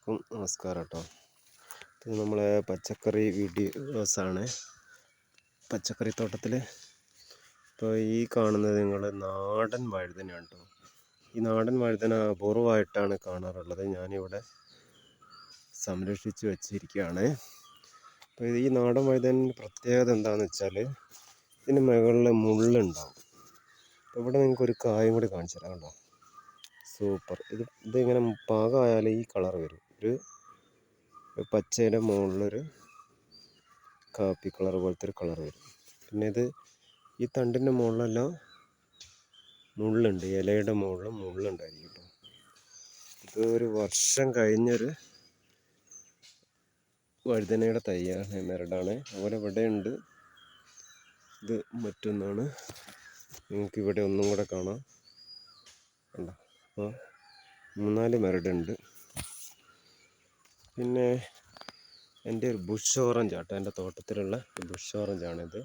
എല്ലാവർക്കും നമസ്കാരം കേട്ടോ ഇത് നമ്മളെ പച്ചക്കറി വീഡിയോസാണ് പച്ചക്കറി തോട്ടത്തിൽ ഇപ്പോൾ ഈ കാണുന്നത് നിങ്ങൾ നാടൻ വഴുതനയാണ് കേട്ടോ ഈ നാടൻ വഴുതന അപൂർവമായിട്ടാണ് കാണാറുള്ളത്. ഞാനിവിടെ സംരക്ഷിച്ച് വച്ചിരിക്കുകയാണ്. അപ്പോൾ ഈ നാടൻ വഴുതനന്റെ പ്രത്യേകത എന്താണെന്ന് വെച്ചാൽ ഇതിന് മുകളിൽ മുള്ളുണ്ടാവും. അപ്പോൾ ഇവിടെ നിങ്ങൾക്ക് ഒരു കായും കൂടി കാണിച്ചു തരാം കേട്ടോ സൂപ്പർ. ഇത് ഇതിങ്ങനെ പാകമായാൽ ഈ കളർ വരും. ഒരു പച്ചയുടെ മുകളിലൊരു കാപ്പി കളർ പോലത്തെ ഒരു കളർ വരും. പിന്നെ ഇത് ഈ തണ്ടിന്റെ മുകളിലെല്ലാം മുള്ളുണ്ട് ഇലയുടെ മുകളിൽ മുള്ളുണ്ടായിരിക്കും കേട്ടോ ഇത് ഒരു വർഷം കഴിഞ്ഞൊരു വഴുതനയുടെ തയ്യാണ് മെരടാണ് അതുപോലെ ഇവിടെ ഉണ്ട് ഇത് മറ്റൊന്നാണ്. നിങ്ങൾക്ക് ഇവിടെ ഒന്നും കൂടെ കാണാം. അപ്പോൾ മൂന്നാൽ മരടുണ്ട് പിന്നെ എന്റെ ഒരു ബുഷ് ഓറഞ്ച് ആട്ടോ എന്റെ തോട്ടത്തിലുള്ള ബുഷ് ഓറഞ്ചാണിത്.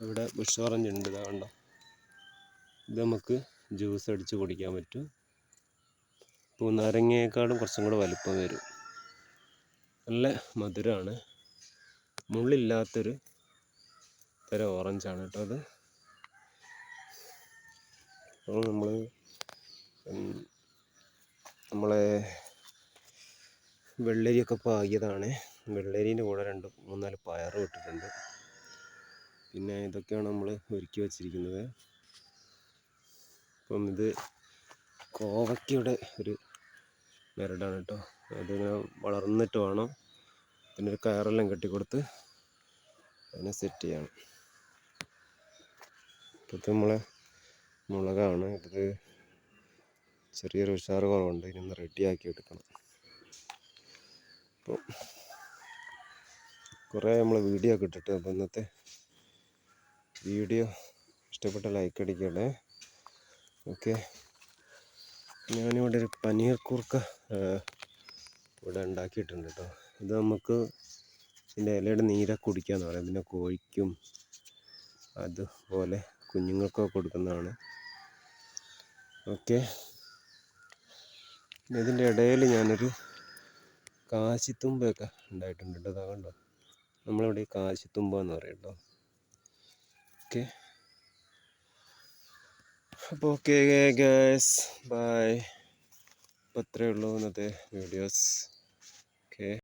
ഇവിടെ ബുഷ് ഓറഞ്ച് ഉണ്ട് കണ്ടോ? ഇത് നമുക്ക് ജ്യൂസ് അടിച്ച് കുടിക്കാൻ പറ്റും. പൂനാരങ്ങയേക്കാളും കുറച്ചും കൂടെ വലുപ്പം വരും. നല്ല മധുരമാണ് മുള്ളില്ലാത്തൊരു തരം ഓറഞ്ചാണ് കേട്ടോ അത്. നമ്മൾ നമ്മളെ വെള്ളരിയൊക്കെ പാകിയതാണ്. വെള്ളരീന്റെ കൂടെ രണ്ട് മൂന്നാൽ പയറും ഇട്ടിട്ടുണ്ട്. പിന്നെ ഇതൊക്കെയാണ് നമ്മൾ ഒരുക്കി വച്ചിരിക്കുന്നത്. അപ്പം ഇത് കോവയ്ക്കയുടെ ഒരു മരടാണ് കേട്ടോ. അതിനെ വളർന്നിട്ട് വേണം. പിന്നെ ഒരു കയറെല്ലാം കെട്ടിക്കൊടുത്ത് അതിനെ സെറ്റ് ചെയ്യണം ഇപ്പോഴത്തെ നമ്മളെ മുളകാണ്. ഇത് ചെറിയൊരു ഉഷാറ് കുറവുണ്ട്. ഇനി റെഡിയാക്കി എടുക്കണം. അപ്പോൾ കുറേ നമ്മൾ വീഡിയോ ഒക്കെ ഇട്ടിട്ട് അപ്പോൾ ഇന്നത്തെ വീഡിയോ ഇഷ്ടപ്പെട്ട ലൈക്ക് അടിക്കണേ. ഓക്കെ ഞാനിവിടെ ഒരു പനീർ കുർക്ക ഇവിടെ ഉണ്ടാക്കിയിട്ടുണ്ട് കേട്ടോ ഇത് നമുക്ക് ഇതിന്റെ ഇലയുടെ നീര കുടിക്കാന്ന് പറയാം. പിന്നെ കോഴിക്കും അതുപോലെ കുഞ്ഞുങ്ങൾക്കൊക്കെ കൊടുക്കുന്നതാണ്. ഓക്കെ ഇതിന്റെ ഇടയിൽ ഞാനൊരു കാശിത്തുമ്പയൊക്കെ ഉണ്ടായിട്ടുണ്ട് കേട്ടോ. അതാ കണ്ടോ? നമ്മളിവിടെ കാശിത്തുമ്പ എന്ന് പറയും കേട്ടോ. ഓക്കെ. അപ്പോൾ ഓക്കെ ഗേസ് ബായ് അപ്പോൾ അത്രയേ ഉള്ളൂ ഇന്നത്തെ വീഡിയോസ്. ഓക്കെ.